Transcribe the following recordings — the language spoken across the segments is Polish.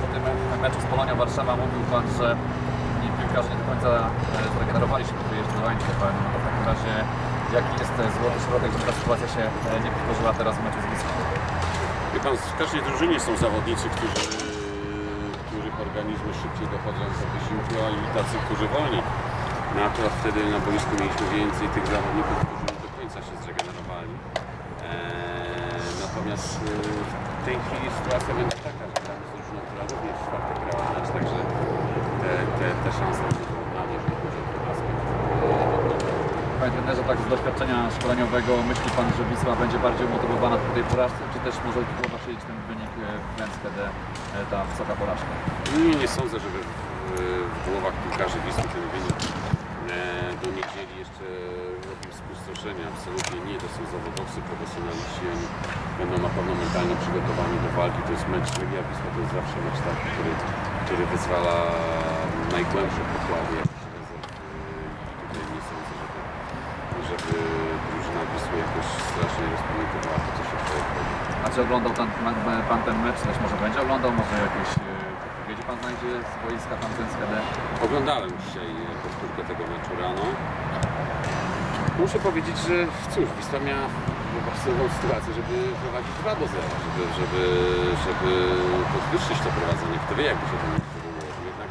po tym meczu z Polonią Warszawa mówił Pan, że i piłkarze nie do końca e, zregenerowali się po wyjeździe do Łańcucha. No w takim razie jaki jest e, złoty środek, że ta sytuacja się e, nie powtórzyła teraz w meczu z Wisłą? Wie pan, w każdej drużynie są zawodnicy, którzy, których organizmy szybciej dochodzą do wysiłku, a i tacy, którzy wolniej. No wtedy na boisku mieliśmy więcej tych zawodników, którzy nie do końca się zregenerowali. Eee, natomiast w tej chwili sytuacja będzie taka, że gramy z drużyną, która również w czwartek grała mecz, także te, te, te szanse będą dla mnie, jeżeli chodzi o ten aspekt. e, Panie trenerze, tak z doświadczenia szkoleniowego myśli Pan, że Wisła będzie bardziej umotywowana po tej porażce, czy też może szydzić ten wynik e, w te, e, ta wysoka porażka? Nie, nie sądzę, żeby w, w głowach piłkarzy Wisły ten wynik e, do niedzieli jeszcze robił spustoszenie. Absolutnie nie. To są zawodowcy, profesjonaliści. Oni będą na pewno mentalnie przygotowani do walki. To jest mecz Legia Wisła, to jest zawsze mecz taki, który, który wyzwala najgłębsze pokłady jakichś rezerw. E, I tutaj nie sądzę, żeby, żeby drużyna Wisły jakoś strasznie rozpamiętowała to, co się wydarzyło. A czy oglądał pan, pan ten mecz, też może będzie oglądał, może jakieś e, podpowiedzi Pan znajdzie z boiska tam z Enskede? Oglądałem dzisiaj powtórkę tego meczu rano. Muszę powiedzieć, że cóż, Wisła miała właściwą sytuację, żeby prowadzić 2 do 0, żeby, żeby, żeby podwyższyć to prowadzenie. Kto wie, jakby się to ułożył. Jednak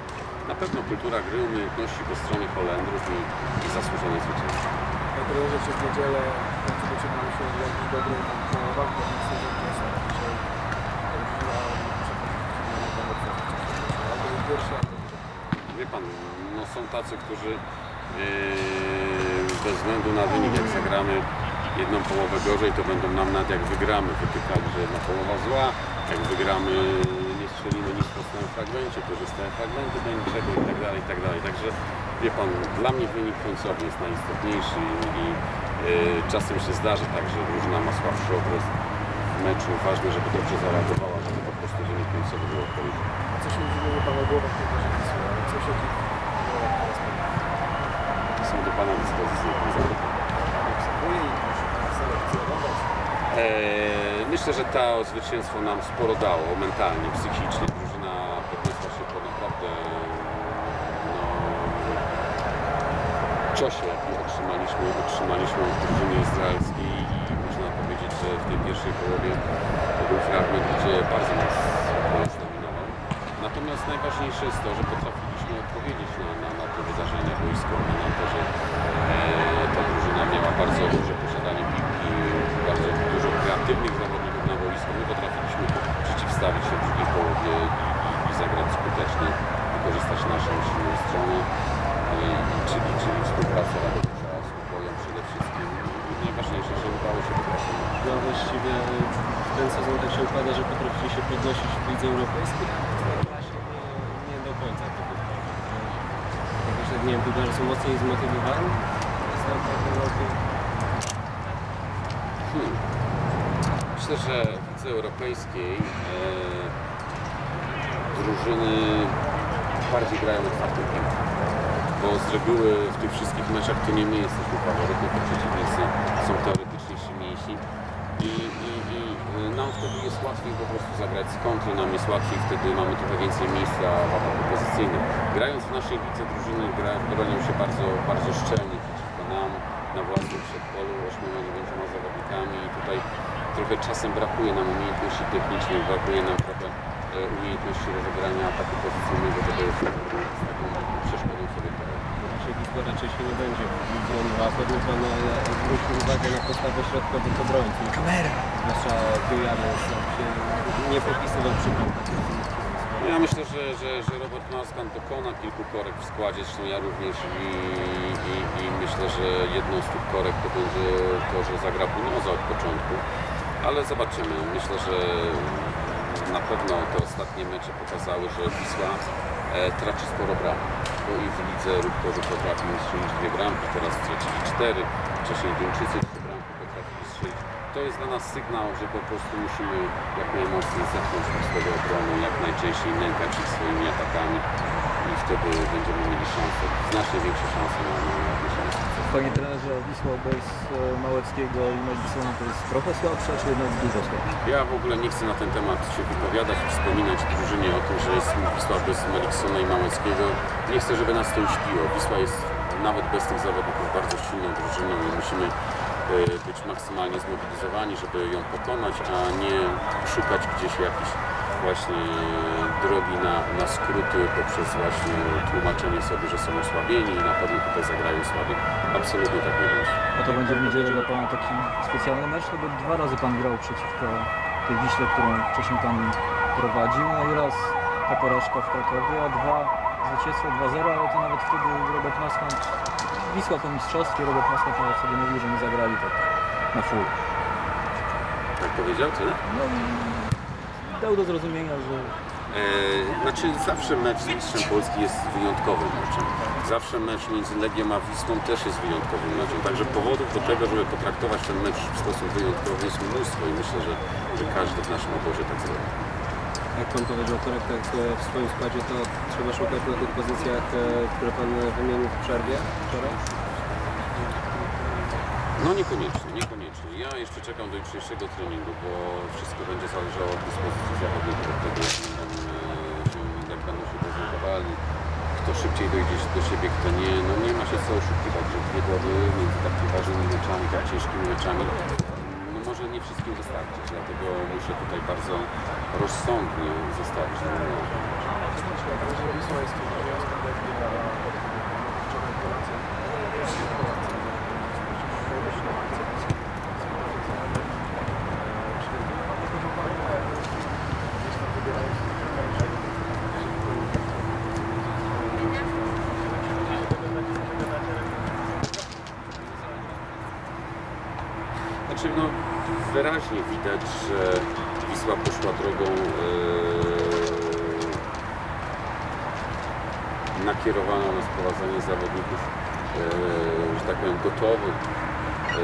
na pewno kultura gry, umiejętności po stronie Holendrów i, i zasłużone zwycięstwo. Dlatego, że przez niedzielę albo Wie pan, no są tacy, którzy yy, bez względu na wynik, jak zagramy jedną połowę gorzej, to będą nam nawet jak wygramy wytykali, że jedna połowa zła, jak wygramy nie strzelimy nic po stałym fragmencie, korzystają fragmenty do niczego i tak dalej, i tak dalej. Także wie pan, dla mnie wynik końcowy jest najistotniejszy i, i czasem się zdarzy tak, że drużyna ma słabszy okres w meczu. Ważne, żeby dobrze zareagowała, żeby po prostu wynik końcowy był odpowiedni. A co się dzieje Pana głowa w tej? Co się dzieje teraz Pana? Są do Pana dyspozycji. jak pan zapyta. Obserwuje i selekcjonować. Eee, myślę, że to zwycięstwo nam sporo dało mentalnie, psychicznie. Drużyna podniosła się po naprawdę no, ciosie, otrzymaliśmy od drużyny izraelskiej i można powiedzieć, że w tej pierwszej połowie to był fragment, gdzie bardzo nas zdominował. Natomiast najważniejsze jest to, że potrafiliśmy odpowiedzieć na, na, na te wydarzenia wojskowe, na to, że e, ta drużyna miała bardzo duże posiadanie piłki, bardzo dużo kreatywnych zawodników na boisku. My potrafiliśmy przeciwstawić się w drugiej połowie i, i, i zagrać skutecznie, wykorzystać naszą silną stronę, e, czyli, czyli współpracę Radowicza z Kupojem przede wszystkim. I najważniejsze, że udało się wygrać. ten mecz. No właściwie w ten sezon tak się układa, że potraficie się podnosić w lidze europejskiej, a w tej klasie nie, nie do końca to wychodzi. Jakoś tak, nie wiem, piłkarze są mocniej zmotywowani z tamtego roku. Hmm. Myślę, że w lidze europejskiej e, drużyny bardziej grają otwartą piłkę. Bo z reguły w tych wszystkich meczach to nie my jesteśmy faworytem, to przeciwnicy są teoretycznie silniejsi. I, i, i e, nam wtedy jest łatwiej po prostu zagrać z kontry, nam jest łatwiej, wtedy mamy trochę więcej miejsca w ataku pozycyjnym. Grając w naszej lidze drużyny gra, bronią się bardzo, bardzo szczelnie przeciwko nam, na własnym przedpolu, ośmioma, dziewięcioma zawodnikami i tutaj trochę czasem brakuje nam umiejętności technicznych, brakuje nam trochę e, umiejętności rozegrania ataku pozycyjnego, żeby taką przeszkodą sobie poradzić. Dzisiaj Wisła raczej się nie będzie lidze a pewnie Pan zwrócił uwagę na postawę środkowych obrońców. Kamera! Zwłaszcza sam się nie popisywał przy. Ja myślę, że, że, że Robert Marskan dokona kilku korek w składzie, zresztą ja również i, i, i myślę, że jedną z tych korek to będzie to, że zagra Bunoza od początku, ale zobaczymy. Myślę, że na pewno te ostatnie mecze pokazały, że Wisła e, traci sporo bram, bo i w lidze Rudkowy potrafił strzelić dwie bramki, teraz stracili cztery, wcześniej Duńczycy trzy bramki potrafili strzelić. To jest dla nas sygnał, że po prostu musimy jak najmocniej zepchnąć swoją obronę, jak najczęściej nękać ich swoimi atakami i wtedy będziemy mieli szansę, znacznie większe szanse na, na. Panie trenerze, Wisła bez Małeckiego i Meldisona to jest trochę słabsza, czy jednak dużo słabsza? Ja w ogóle nie chcę na ten temat się wypowiadać wspominać drużynie o tym, że jest Wisła bez Meliksona i Małeckiego. Nie chcę, żeby nas to uśpiło. Wisła jest nawet bez tych zawodników bardzo silną drużyną i musimy e, być maksymalnie zmobilizowani, żeby ją pokonać, a nie szukać gdzieś jakichś właśnie drogi na, na skróty poprzez właśnie tłumaczenie sobie, że są osłabieni i na pewno tutaj zagrają słabiej. Absolutnie tak nie będzie. A to będzie w niedzielę dla Pana taki specjalny mecz, no bo dwa razy Pan grał przeciwko tej Wiśle, którą wcześniej Pan prowadził, no i raz ta porażka w Krakowie, a dwa zwycięstwo 2-0, ale to nawet wtedy Robert Maskant, Wisła po mistrzostwie, Robert Maskant nawet wtedy mówił, że nie zagrali tak na full. Tak powiedział, tyle? No i dał do zrozumienia, że E, znaczy zawsze mecz z mistrzem Polski jest wyjątkowym meczem. Zawsze mecz między Legią a Wisłą też jest wyjątkowym meczem. Także powodów do tego, żeby potraktować ten mecz w sposób wyjątkowy jest mnóstwo i myślę, że, że każdy w naszym obozie tak zrobi. Jak Pan powiedział o korektach e, w swoim składzie, to trzeba szukać na tych pozycjach, e, które Pan wymienił w przerwie wczoraj? No niekoniecznie, niekoniecznie. Ja jeszcze czekam do jutrzejszego treningu, bo wszystko będzie zależało od dyspozycji zawodników, od tego jak e, będą się prezentowali, kto szybciej dojdzie do siebie, kto nie. No nie ma się co oszukiwać, że dwie doby między takimi ważnymi meczami, tak ciężkimi meczami, no może nie wszystkim wystarczyć, dlatego muszę tutaj bardzo rozsądnie zostawić. No, Że Wisła jest obowiązkiem Legii na wczoraj Polacy. Znaczy, no, wyraźnie widać, że Wisła poszła drogą e, nakierowaną na sprowadzanie zawodników, e, że tak powiem, gotowych. E,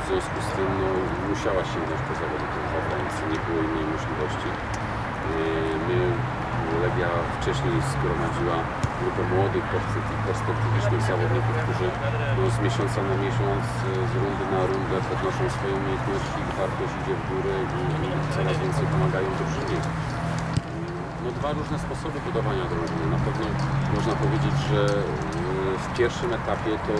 w związku z tym no, musiała sięgnąć po zawodników zagranicy, nie było innej możliwości. My, Legia wcześniej zgromadziła grupę młodych, perspe- perspektywicznych zawodników, którzy no, z miesiąca na miesiąc, e, z rundy na rundę podnoszą swoje umiejętności, ich wartość idzie w górę i, i coraz więcej pomagają drużynie. No, dwa różne sposoby budowania drużyny. Na pewno można powiedzieć, że e, w pierwszym etapie to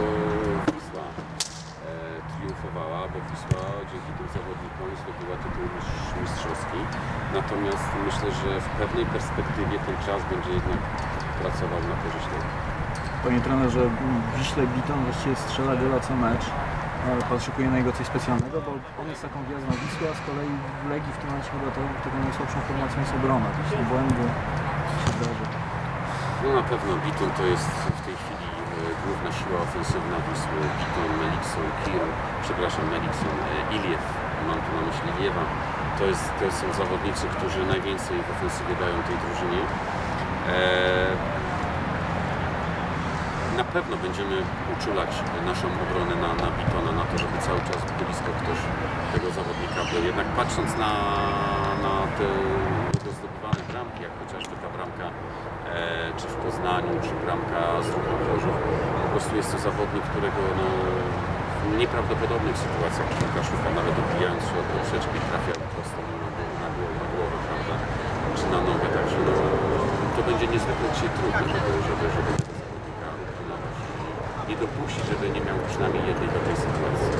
triumfowała, bo Wisła dzięki tym zawodnikom zdobyła tytuł mistrz, mistrzowski. Natomiast myślę, że w pewnej perspektywie ten czas będzie jednak pracował na korzyść Legii. Panie trenerze, Wiśle Biton właściwie strzela gola co mecz, pan szykuje na niego coś specjalnego, bo on jest taką gwiazdą Wisły, a z kolei w Legii w tym momencie chyba to, taką najsłabszą formacją jest obrona. Jeśli błędy się zdarzy. No na pewno Biton to jest w tej chwili e, główna siła ofensywna Wisły. Biton, Melikson, przepraszam, Melikson, e, Iliew, mam tu na myśli Iliewa. To, jest, to są zawodnicy, którzy najwięcej w ofensywie dają tej drużynie. E, na pewno będziemy uczulać naszą obronę na, na Bitona, na to, żeby cały czas blisko ktoś tego zawodnika był. Jednak patrząc na, na te zdobywane bramki, jak chociażby ta bramka e, czy w Poznaniu, czy bramka z Ruchu po prostu jest to zawodnik, którego no, nieprawdopodobnych sytuacjach piłka szuka, nawet odbijając się od poprzeczki, trafia prosto na, na, na głowę, prawda, czy na nogę, także no, to będzie niezwykle dzisiaj trudne, żeby, żeby, żeby tego zawodnika utrenować i nie dopuścić, żeby nie miał przynajmniej jednej dobrej sytuacji.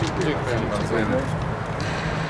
Dziękuję. Dziękuję bardzo.